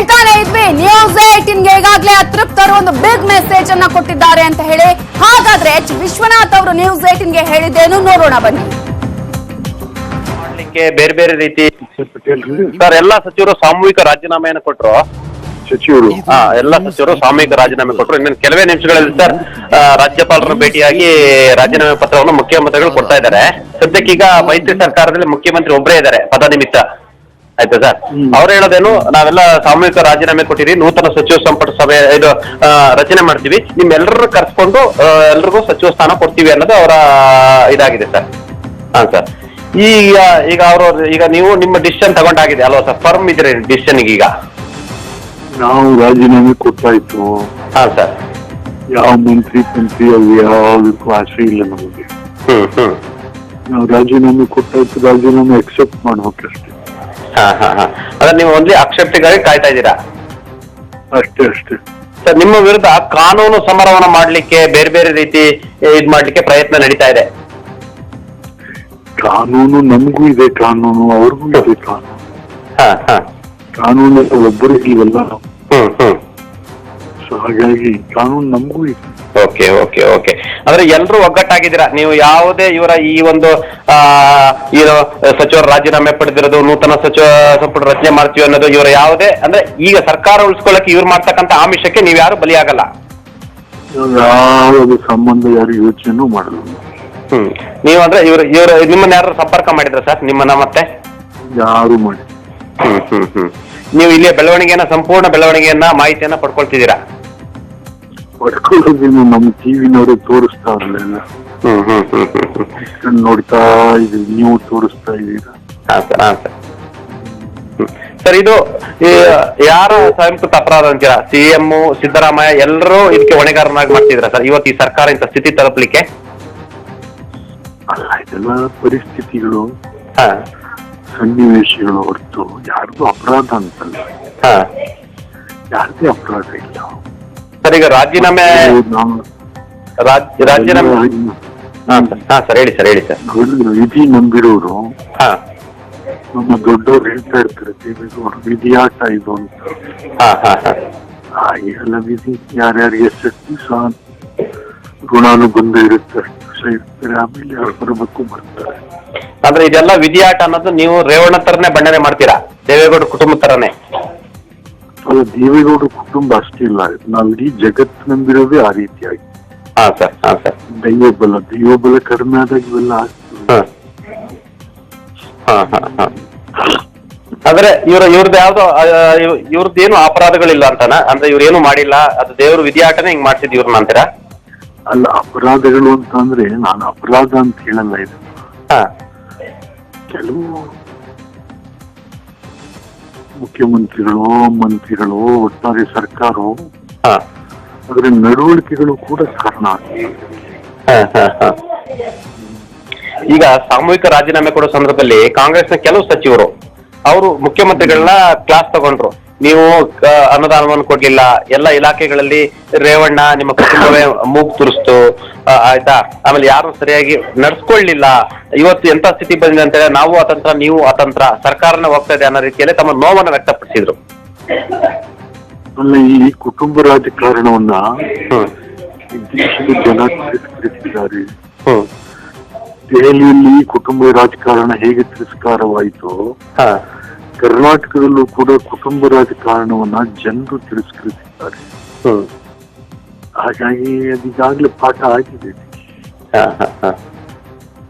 ಹೇಳ್ತಾನೆ ಇದ್ವಿ. ನ್ಯೂಸ್ ಏಟಿನ್ಗೆ ಈಗಾಗಲೇ ಅತೃಪ್ತರು ಒಂದು ಬಿಗ್ ಮೆಸೇಜ್ ಅನ್ನ ಕೊಟ್ಟಿದ್ದಾರೆ ಅಂತ ಹೇಳಿ. ಹಾಗಾದ್ರೆ ಎಚ್. ವಿಶ್ವನಾಥ್ ಅವರು ನ್ಯೂಸ್ ಏಟಿನ್ಗೆ ಹೇಳಿದ್ದೇನು ನೋಡೋಣ ಬನ್ನಿ. ಮಾಡ್ಲಿಕ್ಕೆ ಬೇರೆ ಬೇರೆ ರೀತಿ ಸರ್ ಎಲ್ಲಾ ಸಚಿವರು ಸಾಮೂಹಿಕ ರಾಜೀನಾಮೆಯನ್ನು ಕೊಟ್ಟರು ಸಚಿವರು. ಹಾ ಎಲ್ಲಾ ಸಚಿವರು ಸಾಮೂಹಿಕ ರಾಜೀನಾಮೆ ಕೊಟ್ಟರು ಇನ್ನೊಂದು ಕೆಲವೇ ನಿಮಿಷಗಳಲ್ಲಿ ಸರ್ ಆ, ರಾಜ್ಯಪಾಲರನ್ನು ಭೇಟಿಯಾಗಿ ರಾಜೀನಾಮೆ ಪತ್ರವನ್ನು ಮುಖ್ಯಮಂತ್ರಿಗಳು ಕೊಡ್ತಾ ಇದ್ದಾರೆ. ಸದ್ಯಕ್ಕೀಗ ಮೈತ್ರಿ ಸರ್ಕಾರದಲ್ಲಿ ಮುಖ್ಯಮಂತ್ರಿ ಒಬ್ಬರೇ ಇದ್ದಾರೆ ಪದ ನಿಮಿತ್ತ. ಆಯ್ತಾ ಸರ್? ಅವ್ರು ಹೇಳೋದೇನು ನಾವೆಲ್ಲ ಸಾಮೂಹಿಕ ರಾಜೀನಾಮೆ ಕೊಟ್ಟಿರಿ ನೂತನ ಸಚಿವ ಸಂಪುಟ ಸಭೆ ಇದು ಆ, ರಚನೆ ಮಾಡ್ತೀವಿ. ನಿಮ್ಮೆಲ್ಲರೂ ಕರ್ಸ್ಕೊಂಡು ಆ, ಎಲ್ರಿಗೂ ಸಚಿವ ಸ್ಥಾನ ಕೊಡ್ತೀವಿ ಅನ್ನೋದು ಅವರ ಇದಾಗಿದೆ ಸರ್. ಹಾ ಸರ್. ಈಗ ಈಗ ಅವರು ಈಗ ನೀವು ನಿಮ್ಮ ಡಿಸಿಷನ್ ತಗೊಂಡಾಗಿದೆ ಅಲ್ವಾ ಸರ್? ಫರ್ಮ್ ಇದ್ರೆ ಡಿಸಿಷನ್ ಈಗ? ನಾವು ರಾಜೀನಾಮೆ ಕೊಟ್ಟಾಯ್ತು ಹಾ ಸರ್. ಯಾವ ಮಂತ್ರಿ ಮಂತ್ರಿ ಅವು ಯಾವುದಕ್ಕೂ ಆಸೆ ಇಲ್ಲ ನಮಗೆ. ಹ್ಮ್ ಹ್ಮ್. ನಾವು ರಾಜೀನಾಮೆ ಕೊಟ್ಟಾಯ್ತು ರಾಜೀನಾಮೆ ಅಕ್ಸೆಪ್ಟ್ ಮಾಡ್ಬೇಕಷ್ಟೇ ಹಾ ಹಾ ಹಾ. ಅಂದ್ರೆ ನೀವು ಒನ್ಲಿ ಅಕ್ಷಪ್ತಿಗಾಗಿ ಕಾಯ್ತಾ ಇದ್ದೀರಾ? ಅಷ್ಟೇ ಅಷ್ಟೇ. ಸರ್ ನಿಮ್ಮ ವಿರುದ್ಧ ಕಾನೂನು ಸಮರವನ್ನ ಮಾಡ್ಲಿಕ್ಕೆ ಬೇರೆ ಬೇರೆ ರೀತಿ ಇದ್ ಮಾಡ್ಲಿಕ್ಕೆ ಪ್ರಯತ್ನ ನಡೀತಾ ಇದೆ. ಕಾನೂನು ನಮಗೂ ಇದೆ ಕಾನೂನು ಅವ್ರಿಗೂ ಇದೆ ಕಾನೂನು. ಹಾ ಹಾ. ಕಾನೂನು ಒಬ್ಬರು ಇಲ್ವಲ್ಲ ಹ್ಮ್ ಹ್ಮ್. ಸೊ ಹಾಗಾಗಿ ಕಾನೂನು ನಮಗೂ ಇದೆ. ಓಕೆ ಓಕೆ ಓಕೆ ಅಂದ್ರೆ ಎಲ್ಲರೂ ಒಗ್ಗಟ್ಟಾಗಿದ್ದೀರಾ? ನೀವು ಯಾವುದೇ ಇವರ ಈ ಒಂದು ಆ ಏನು ಸಚಿವರು ರಾಜೀನಾಮೆ ಪಡೆದಿರೋದು ನೂತನ ಸಚಿವ ಸಂಪುಟ ರಚನೆ ಮಾಡ್ತೀವಿ ಅನ್ನೋದು ಇವರ ಯಾವುದೇ ಅಂದ್ರೆ ಈಗ ಸರ್ಕಾರ ಉಳಿಸ್ಕೊಳ್ಳಕ್ಕೆ ಇವ್ರು ಮಾಡ್ತಕ್ಕಂಥ ಆಮಿಷಕ್ಕೆ ನೀವು ಯಾರು ಬಲಿಯಾಗಲ್ಲ? ಯಾವ್ದು ಸಂಬಂಧ ಯಾರು ಯೋಚನೆ ಮಾಡಲ್ಲ. ಹ್ಮ್. ನೀವು ಅಂದ್ರೆ ಇವ್ರು ಇವರು ನಿಮ್ಮನ್ನ ಯಾರು ಸಂಪರ್ಕ ಮಾಡಿದ್ರ ಸರ್? ನಿಮ್ಮನ್ನ ಮತ್ತೆ? ಯಾರು ಮಾಡಿ ಹ್ಮ್ ಹ್ಮ್ ಹ್ಮ್. ನೀವು ಇಲ್ಲಿಯ ಬೆಳವಣಿಗೆಯನ್ನ ಸಂಪೂರ್ಣ ಬೆಳವಣಿಗೆಯನ್ನ ಮಾಹಿತಿಯನ್ನ ಪಡ್ಕೊಳ್ತಿದ್ದೀರಾ? ಪಡ್ಕೊಳ್ಳೋದೇನು ನಮ್ಮ ಟಿವಿನವರು ತೋರಿಸ್ತಾ ಇರ್ಲಿಲ್ಲ ಹ್ಮ್ ಹ್ಮ್ ಹ್ಮ್ ಹ್ಮ್ ನೋಡ್ತಾ ಇದೀವಿ ನೀವು ತೋರಿಸ್ತಾ ಇದ್ದೀರಾ? ಹಾ ಸರ್ ಹಾ ಸರ್. ಸರ್ ಇದು ಈ ಯಾರ ಸ್ವಯಂಕೃತ ಅಪರಾಧ ಅಂತೀರಾ? ಸಿ ಎಂ ಸಿದ್ದರಾಮಯ್ಯ ಎಲ್ಲರೂ ಇದಕ್ಕೆ ಹೊಣೆಗಾರನಾಗಿ ಮಾಡ್ತಿದ್ರ ಸರ್? ಇವತ್ತು ಈ ಸರ್ಕಾರ ಇಂಥ ಸ್ಥಿತಿ ತಲುಪಲಿಕ್ಕೆ? ಅಲ್ಲ ಇದೆಲ್ಲ ಪರಿಸ್ಥಿತಿಗಳು ಹಾ. ಸನ್ನಿವೇಶಗಳು ಹೊರತು ಯಾರ್ದು ಅಪರಾಧ ಅಂತಲ್ಲ. ಹಾ. ಯಾರ್ದೇ ಅಪರಾಧ ಇಲ್ಲ. ಸರ್ ಈಗ ರಾಜೀನಾಮೆ ರಾಜ್- ರಾಜೀನಾಮೆ ಹಾ ಸರ್. ಹಾ ಸರ್ ಹೇಳಿ ಸರ್ ಹೇಳಿ ಸರ್. ವಿಧಿ ನಂಬಿರೋರು. ಹಾ. ನಮ್ಮ ದೊಡ್ಡವ್ರು ಹೇಳ್ತಾ ಇರ್ತಾರೆ ದೇವೇಗೌಡ ವಿಧಿಯಾಟ ಇದು ಅಂತ. ಹಾ ಹಾ ಎಲ್ಲ ವಿಧಿ ಯಾರ್ಯಾರಿಗೆ ಎಷ್ಟು ಸಹ ಋಣಾನುಬಂಧ ಇರುತ್ತೆ ಅಷ್ಟು ಇರ್ತಾರೆ ಆಮೇಲೆ ಯಾರು ಬರಬೇಕು ಬರ್ತಾರೆ. ಅಂದ್ರೆ ಇದೆಲ್ಲ ವಿಧಿಯಾಟ ಅನ್ನೋದು ನೀವು ರೇವಣ್ಣ ತರನೇ ಬಣ್ಣನೆ ಮಾಡ್ತೀರಾ? ದೇವೇಗೌಡ ಕುಟುಂಬ ತರನೇ? ಅದು ದೇವೇಗೌಡ ಕುಟುಂಬ ಅಷ್ಟೇ ಇಲ್ಲ. ನಾವು ಇಡೀ ಜಗತ್ ನಂಬಿರೋದೇ ಆ ರೀತಿಯಾಗಿ. ಹಾ ಸರ್ ಹಾ ಸರ್. ದೈವಬಲ ದೈವಬಲ ಕಡಿಮೆ ಆದಾಗ ಇವೆಲ್ಲ ಆಗ್ತದೆ ಹಾ. ಹಾ ಹಾ ಅಂದ್ರೆ ಇವ್ರ ಇವ್ರದ್ದು ಯಾವ್ದೋ ಇವ್ರದ್ದೇನು ಏನು ಅಪರಾಧಗಳಿಲ್ಲ ಅಂತಾನ? ಅಂದ್ರೆ ಇವ್ರೇನು ಮಾಡಿಲ್ಲ? ಅದು ದೇವ್ರ ವಿಧಿಯಾಟನೇ ಹಿಂಗ್ ಮಾಡ್ಸಿದ್ ಇವ್ರನ್ನ ಅಂತೀರಾ? ಅಲ್ಲ ಅಪರಾಧಗಳು ಅಂತಂದ್ರೆ ನಾನು ಅಪರಾಧ ಅಂತ ಹೇಳಲ್ಲ ಇದು. ಹಾ. ಕೆಲವು ಮುಖ್ಯಮಂತ್ರಿಗಳು ಮಂತ್ರಿಗಳು ಒಟ್ಟಾರೆ ಸರ್ಕಾರ ಅದರ ನಡವಳಿಕೆಗಳು ಕೂಡ ಕಾರಣ. ಈಗ ಸಾಮೂಹಿಕ ರಾಜೀನಾಮೆ ಕೊಡೋ ಸಂದರ್ಭದಲ್ಲಿ ಕಾಂಗ್ರೆಸ್ನ ಕೆಲವು ಸಚಿವರು ಅವರು ಮುಖ್ಯಮಂತ್ರಿಗಳನ್ನ ಕ್ಲಾಸ್ ತಗೊಂಡ್ರು. ನೀವು ಅನುದಾನವನ್ನು ಕೊಡ್ಲಿಲ್ಲ. ಎಲ್ಲ ಇಲಾಖೆಗಳಲ್ಲಿ ರೇವಣ್ಣ ನಿಮ್ಮ ಕುಟುಂಬವೇ ಮೂಗ್ ತುರಿಸ್ತು. ಆಯ್ತಾ? ಆಮೇಲೆ ಯಾರು ಸರಿಯಾಗಿ ನಡ್ಸ್ಕೊಳ್ಲಿಲ್ಲ ಇವತ್ತು ಎಂತ ಸ್ಥಿತಿ ಬಂದಿದೆ ಅಂತ ಹೇಳಿ ನಾವು ಅತಂತ್ರ ನೀವು ಅತಂತ್ರ. ಸರ್ಕಾರನ ಹೋಗ್ತಾ ಇದೆ ಅನ್ನೋ ರೀತಿಯಲ್ಲಿ ತಮ್ಮ ನೋವನ್ನು ವ್ಯಕ್ತಪಡಿಸಿದ್ರು. ಈ ಕುಟುಂಬ ರಾಜಕಾರಣವನ್ನ ದೇಶದ ಜನ ತಿರಸ್ಕರಿಸಿದ್ದಾರೆ. ದೆಹಲಿಯಲ್ಲಿ ಕುಟುಂಬ ರಾಜಕಾರಣ ಹೇಗೆ ತಿರಸ್ಕಾರವಾಯಿತು ಹಾ. ಕರ್ನಾಟಕದಲ್ಲೂ ಕೂಡ ಕುಟುಂಬ ರಾಜಕಾರಣವನ್ನ ಜನರು ತಿರಸ್ಕರಿಸಿದ್ದಾರೆ. ಹಾಗಾಗಿ ಅದೀಗಾಗಲೇ ಪಾಠ ಆಗಿದೆ.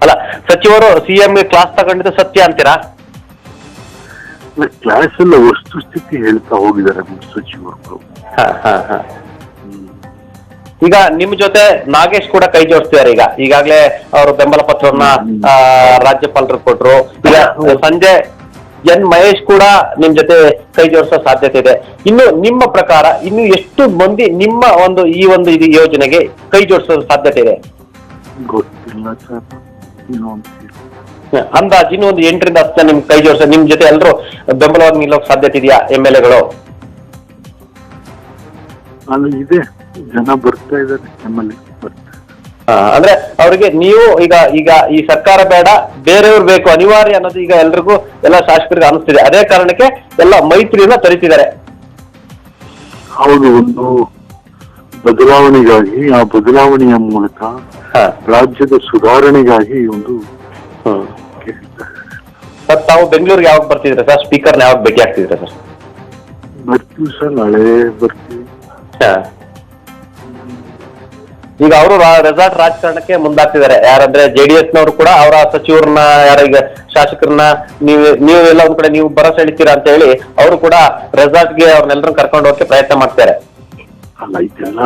ಅಲ್ಲ ಸಚಿವರು ಸಿಎಂ ಕ್ಲಾಸ್ ತಗೊಂಡಿದ್ದು ಸತ್ಯ ಅಂತೀರಾ? ಕ್ಲಾಸ್ ಎಲ್ಲ ವಸ್ತುಸ್ಥಿತಿ ಹೇಳ್ತಾ ಹೋಗಿದ್ದಾರೆ ಸಚಿವರು. ಈಗ ನಿಮ್ ಜೊತೆ ನಾಗೇಶ್ ಕೂಡ ಕೈ ಜೋಡಿಸ್ತಿದ್ದಾರೆ ಈಗ. ಈಗಾಗಲೇ ಅವರು ಬೆಂಬಲ ಪತ್ರವನ್ನ ಆ, ರಾಜ್ಯಪಾಲರು ಕೊಟ್ರು. ಈಗ ಸಂಜೆ ಎನ್ ಮಹೇಶ್ ಕೂಡ ನಿಮ್ ಜೊತೆ ಕೈ ಜೋಡಿಸೋ ಸಾಧ್ಯತೆ ಇದೆ. ಇನ್ನು ನಿಮ್ಮ ಪ್ರಕಾರ ಇನ್ನು ಎಷ್ಟು ಮಂದಿ ನಿಮ್ಮ ಒಂದು ಈ ಒಂದು ಇದು ಯೋಜನೆಗೆ ಕೈ ಜೋಡಿಸೋ ಸಾಧ್ಯತೆ ಇದೆ? ಗೊತ್ತಿಲ್ಲ ಸರ್. ಏನು ಅಂದಾಜು ಇನ್ನು ಒಂದು ಎಂಟರಿಂದ ಹತ್ತು ಜನ ನಿಮ್ ಕೈ ಜೋಡಿಸ ನಿಮ್ ಜೊತೆ ಎಲ್ಲರೂ ಬೆಂಬಲವಾಗಿ ನಿಲ್ಲೋಕ್ ಸಾಧ್ಯತೆ ಇದೆಯಾ ಎಂ ಎಲ್ ಎಗಳು? ಅಲ್ಲಿ ಇದೆ. ಜನ ಬರ್ತಾ ಇದ್ದಾರೆ ನಮ್ಮಲ್ಲಿ ಬರ್ತಾ ಆ, ಅಂದ್ರೆ ಅವರಿಗೆ ನೀವು ಈಗ ಈಗ ಈ ಸರ್ಕಾರ ಬೇಡ ಬೇರೆಯವ್ರು ಬೇಕು ಅನಿವಾರ್ಯ ಅನ್ನೋದು ಈಗ ಎಲ್ರಿಗೂ ಎಲ್ಲ ಶಾಸಕರಿಗೆ ಅನಿಸ್ತಿದೆ. ಅದೇ ಕಾರಣಕ್ಕೆ ಎಲ್ಲ ಮೈತ್ರಿಯನ್ನ ತರಿತಿದ್ದಾರೆ ಹೌದು ಒಂದು ಬದಲಾವಣೆಗಾಗಿ ಆ ಬದಲಾವಣೆಯ ಮೂಲಕ ರಾಜ್ಯದ ಸುಧಾರಣೆಗಾಗಿ ಒಂದು. ಸರ್ ತಾವು ಬೆಂಗಳೂರಿಗೆ ಯಾವಾಗ ಬರ್ತಿದ್ರೆ ಸರ್? ಸ್ಪೀಕರ್ನ ಯಾವಾಗ ಭೇಟಿ ಆಗ್ತಿದ್ರೆ ಸರ್? ಬರ್ತೀವಿ ಸರ್ ನಾಳೆ ಬರ್ತೀವಿ. ಈಗ ಅವರು ರೆಸಾರ್ಟ್ ರಾಜಕಾರಣಕ್ಕೆ ಮುಂದಾಗ್ತಿದ್ದಾರೆ. ಯಾರಂದ್ರೆ ಜೆಡಿಎಸ್ ನವರು ಕೂಡ ಅವರ ಸಚಿವರನ್ನ ಯಾರ ಈಗ ಶಾಸಕರನ್ನ ನೀವು ಎಲ್ಲ ಒಂದ್ ಕಡೆ ನೀವು ಭರವಸೆ ಎಳಿತೀರಾ ಅಂತ ಹೇಳಿ ಅವರು ಕೂಡ ರೆಸಾರ್ಟ್ಗೆ ಅವ್ರನ್ನೆಲ್ಲರೂ ಕರ್ಕೊಂಡು ಹೋಗಕ್ಕೆ ಪ್ರಯತ್ನ ಮಾಡ್ತಾರೆ. ಅಲ್ಲ ಇದೆಲ್ಲ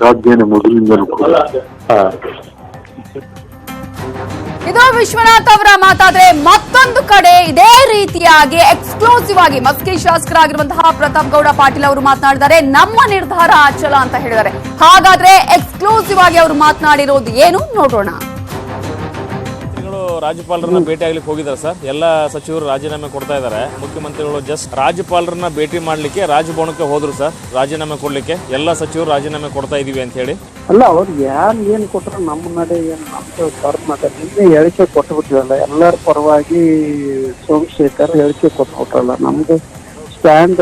ಸಾಧ್ಯನೇ ಮೊದಲಿಂದಲೂ ಕೂಡ. ಹಾ. ಇದು ವಿಶ್ವನಾಥ್ ಅವರ ಮಾತಾದ್ರೆ ಮತ್ತೊಂದು ಕಡೆ ಇದೇ ರೀತಿಯಾಗಿ ಎಕ್ಸ್ಕ್ಲೂಸಿವ್ ಆಗಿ ಮಸ್ಕಿ ಶಾಸಕರಾಗಿರುವಂತಹ ಪ್ರತಾಪ್ ಗೌಡ ಪಾಟೀಲ್ ಅವರು ಮಾತನಾಡಿದ್ದಾರೆ. ನಮ್ಮ ನಿರ್ಧಾರ ಅಚಲ ಅಂತ ಹೇಳಿದ್ದಾರೆ. ಹಾಗಾದ್ರೆ ಎಕ್ಸ್ಕ್ಲೂಸಿವ್ ಆಗಿ ಅವರು ಮಾತನಾಡಿರೋದು ಏನು? ನೋಡೋಣ. ರಾಜ್ಯಪಾಲರನ್ನ ಭೇಟಿ ಆಗ್ಲಿಕ್ಕೆ ಹೋಗಿದ್ದಾರೆ ಸರ್. ಎಲ್ಲ ಸಚಿವರು ರಾಜೀನಾಮೆ ಕೊಡ್ತಾ ಇದ್ದಾರೆ. ಮುಖ್ಯಮಂತ್ರಿಗಳು ಜಸ್ಟ್ ರಾಜ್ಯಪಾಲರನ್ನ ಭೇಟಿ ಮಾಡ್ಲಿಕ್ಕೆ ರಾಜಭವನಕ್ಕೆ ಹೋದ್ರು ಸರ್. ರಾಜೀನಾಮೆ ಕೊಡ್ಲಿಕ್ಕೆ ಎಲ್ಲ ಸಚಿವರು ರಾಜೀನಾಮೆ ಕೊಡ್ತಾ ಇದೀವಿ ಅಂತ ಹೇಳಿ. ಅಲ್ಲ ಅವ್ರು ಯಾರು ಏನ್ ಕೊಟ್ರು ನಮ್ಮ ನಡೆ ಏನ್ ನಮ್ದು ಮಾಡ್ತಾರೆ ನಿನ್ನೆ ಹೇಳಿಕೆ ಕೊಟ್ಬಿಟ್ಟಿವಲ್ಲ ಎಲ್ಲರ ಪರವಾಗಿ ಸೋಮಶೇಖರ್ ಹೇಳಿಕೆ ಕೊಟ್ಬಿಟ್ರಲ್ಲ ನಮ್ದು ಸ್ಟ್ಯಾಂಡ್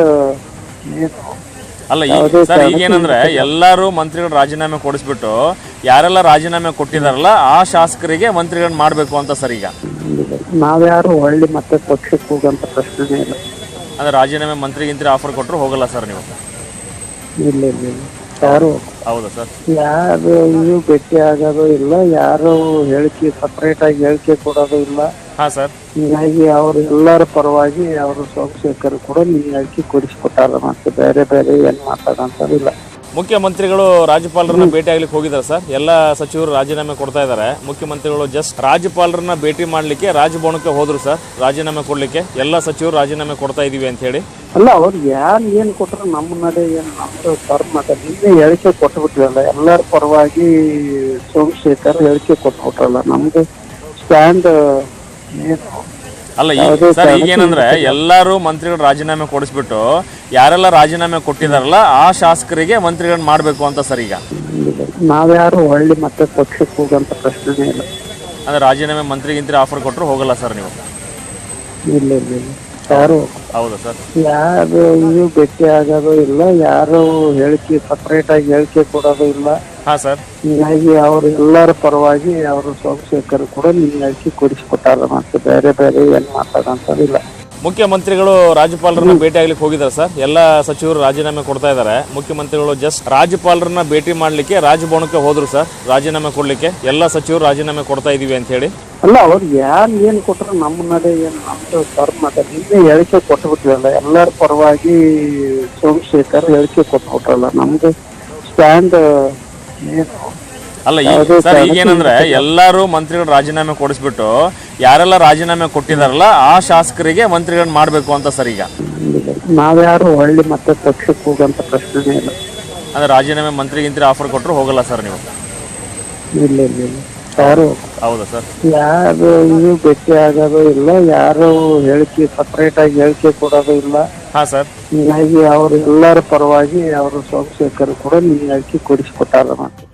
ಏನು? ಅಲ್ಲ ಈ- ಯಾವುದೇ ಸರ್ ಈಗೇನಂದ್ರೆ ಎಲ್ಲರೂ ಮಂತ್ರಿಗಳು ರಾಜೀನಾಮೆ ಕೊಡಿಸ್ಬಿಟ್ಟು ಯಾರೆಲ್ಲ ರಾಜೀನಾಮೆ ಕೊಟ್ಟಿದಾರಲ್ಲ ಆ ಶಾಸಕರಿಗೆ ಮಂತ್ರಿಗಳನ್ನ ಮಾಡಬೇಕು ಅಂತ ಸರ್ ಈಗ? ನಾವ್ಯಾರು ಹೊಳ್ಳಿ ಮತ್ತೆ ಪಕ್ಷಕ್ಕೆ ಹೋಗಂತ ಪ್ರಶ್ನೆ ಇಲ್ಲ. ಅಂದ್ರೆ ರಾಜೀನಾಮೆ ಮಂತ್ರಿಗಿಂತ ಆಫರ್ ಕೊಟ್ಟರು ಹೋಗಲ್ಲ ಸರ್ ನೀವು? ಇಲ್ಲ ಇಲ್ಲ ಇಲ್ಲ. ಯಾರು? ಹೌದಾ ಸರ್? ಯಾರು ಇನ್ನು ಭೇಟಿ ಆಗೋದು ಇಲ್ಲ ಯಾರು ಹೇಳಿಕೆ ಸಪರೇಟ್ ಆಗಿ ಹೇಳಿಕೆ ಕೊಡೋದು ಇಲ್ಲ. ಹಾ ಸರ್. ಹೀಗಾಗಿ ಅವ್ರು ಎಲ್ಲರ ಪರವಾಗಿ ಅವರು ಸೋಮಶೇಖರ್ ಕೂಡ ನೀ ಹೇಳಿಕೆ ಕೊಡಿಸ್ಕೊಟ್ಟಾರ ಮತ್ತೆ ಬೇರೆ ಬೇರೆ ಏನ್ ಮಾತಾಡಂತದಿಲ್ಲ ಮುಖ್ಯಮಂತ್ರಿಗಳು ರಾಜ್ಯಪಾಲರನ್ನ ಭೇಟಿ ಆಗ್ಲಿಕ್ಕೆ ಹೋಗಿದ್ದಾರೆ ಸರ್. ಎಲ್ಲ ಸಚಿವರು ರಾಜೀನಾಮೆ ಕೊಡ್ತಾ ಇದ್ದಾರೆ. ಮುಖ್ಯಮಂತ್ರಿಗಳು ಜಸ್ಟ್ ರಾಜ್ಯಪಾಲರನ್ನ ಭೇಟಿ ಮಾಡ್ಲಿಕ್ಕೆ ರಾಜಭವನಕ್ಕೆ ಹೋದ್ರು ಸರ್. ರಾಜೀನಾಮೆ ಕೊಡ್ಲಿಕ್ಕೆ ಎಲ್ಲ ಸಚಿವರು ರಾಜೀನಾಮೆ ಕೊಡ್ತಾ ಇದೀವಿ ಅಂತ ಹೇಳಿ. ಅಲ್ಲ ಅವ್ರು ಯಾರು ಏನ್ ಕೊಟ್ರು ನಮ್ಮ ನಡೆ ಏನ್ ನಮ್ದು ಕರ್ನಾಟಕ ನಿನ್ನೆ ಹೇಳಿಕೆ ಕೊಟ್ಬಿಟ್ವಲ್ಲ ಎಲ್ಲರ ಪರವಾಗಿ ಸೋಮಶೇಖರ್ ಹೇಳಿಕೆ ಕೊಟ್ಬಿಟ್ರಲ್ಲ ನಮ್ದು ಸ್ಟ್ಯಾಂಡ್ ಏನು ಅಲ್ಲ ಈ- ಸರ್ ಈಗೇನಂದ್ರೆ ಎಲ್ಲರೂ ಮಂತ್ರಿಗಳು ರಾಜೀನಾಮೆ ಕೊಡಿಸ್ಬಿಟ್ಟು ಯಾರೆಲ್ಲ ರಾಜೀನಾಮೆ ಕೊಟ್ಟಿದಾರಲ್ಲ ಆ ಶಾಸಕರಿಗೆ ಮಂತ್ರಿಗಳನ್ನ ಮಾಡಬೇಕು ಅಂತ ಸರ್ ಈಗ? ನಾವ್ಯಾರು ಹೊಳ್ಳಿ ಮತ್ತೆ ಪಕ್ಷಕ್ಕೆ ಹೋಗಂತ ಪ್ರಶ್ನೆ ಇಲ್ಲ. ಅಂದ್ರೆ ರಾಜೀನಾಮೆ ಮಂತ್ರಿಗಿಂತ ಆಫರ್ ಕೊಟ್ಟರು ಹೋಗಲ್ಲ ಸರ್ ನೀವು? ಇಲ್ಲ ಇಲ್ಲ ಇಲ್ಲ. ಯಾರು? ಹೌದಾ ಸರ್? ಯಾರು ಬೆಟ್ಟಿ ಭೇಟಿ ಆಗೋದು ಇಲ್ಲ. ಯಾರು ಹೇಳಿಕೆ ಸಪ್ರೇಟ್ ಆಗಿ ಹೇಳಿಕೆ ಕೊಡೋದು ಇಲ್ಲ. ಹಾ ಸರ್. ಹೀಗಾಗಿ ಅವರು ಎಲ್ಲರ ಪರವಾಗಿ ಅವರು ಸೋಮಶೇಖರ್ ಕೂಡ ನೀವು ಕೊಡಿಸಿಕೊಟ್ಟಾರ ಮತ್ತೆ ಬೇರೆ ಬೇರೆ ಏನ್ ಮಾತಾಡೋಂಥದ್ದಿಲ್ಲ ಮುಖ್ಯಮಂತ್ರಿಗಳು ರಾಜ್ಯಪಾಲರನ್ನ ಭೇಟಿ ಆಗ್ಲಿಕ್ಕೆ ಹೋಗಿದ್ದಾರೆ ಸರ್. ಎಲ್ಲ ಸಚಿವರು ರಾಜೀನಾಮೆ ಕೊಡ್ತಾ ಇದ್ದಾರೆ ಮುಖ್ಯಮಂತ್ರಿಗಳು ಜಸ್ಟ್ ರಾಜ್ಯಪಾಲರನ್ನ ಭೇಟಿ ಮಾಡ್ಲಿಕ್ಕೆ ರಾಜಭವನಕ್ಕೆ ಹೋದ್ರು ಸರ್. ರಾಜೀನಾಮೆ ಕೊಡ್ಲಿಕ್ಕೆ ಎಲ್ಲ ಸಚಿವರು ರಾಜೀನಾಮೆ ಕೊಡ್ತಾ ಇದೀವಿ ಅಂತ ಹೇಳಿ. ಅಲ್ಲ ಅವ್ರು ಯಾರು ಏನ್ ಕೊಟ್ರು ನಮ್ಮ ನಡೆ ಏನ್ ನಮ್ದು ಧರ್ಮ ನಿನ್ನೆ ಹೇಳಿಕೆ ಎಲ್ಲರ ಪರವಾಗಿ ಸೋಮಶೇಖರ್ ಹೇಳಿಕೆ ಕೊಟ್ಬಿಟ್ರಲ್ಲ ನಮ್ದು ಸ್ಟ್ಯಾಂಡ್ ಅಲ್ಲ ಈ- ಸರ್ ಈಗೇನಂದ್ರೆ ಎಲ್ಲರೂ ಮಂತ್ರಿಗಳು ರಾಜೀನಾಮೆ ಕೊಡಿಸ್ಬಿಟ್ಟು ಯಾರೆಲ್ಲ ರಾಜೀನಾಮೆ ಕೊಟ್ಟಿದಾರಲ್ಲ ಆ ಶಾಸಕರಿಗೆ ಮಂತ್ರಿಗಳನ್ನ ಮಾಡಬೇಕು ಅಂತ ಸರ್ ಈಗ? ನಾವ್ಯಾರು ಒಳ್ಳೆ ಮತ್ತೆ ಪಕ್ಷಕ್ಕೆ ಹೋಗಂತ ಪ್ರಶ್ನೆ ಇಲ್ಲ. ಅಂದ್ರೆ ರಾಜೀನಾಮೆ ಮಂತ್ರಿಗಿಂತ ಆಫರ್ ಕೊಟ್ಟರು ಹೋಗಲ್ಲ ಸರ್ ನೀವು? ಇಲ್ಲ ಇಲ್ಲ ಇಲ್ಲ. ಯಾರು? ಹೌದಾ ಸರ್? ಯಾರು ಇದು ಭೇಟಿ ಆಗೋದು ಇಲ್ಲ ಯಾರು ಹೇಳಿಕೆ ಸಪರೇಟ್ ಆಗಿ ಹೇಳಿಕೆ ಕೊಡೋದು ಇಲ್ಲ. ಹಾ ಸರ್. ಹೀಗಾಗಿ ಅವ್ರ ಎಲ್ಲರ ಪರವಾಗಿ ಅವರು ಸೋಮಶೇಖರ್ ಕೂಡ ನೀವು ಹಾಕಿ ಕೊಡಿಸ್ಕೊಟ್ಟಾರ ಮತ್ತೆ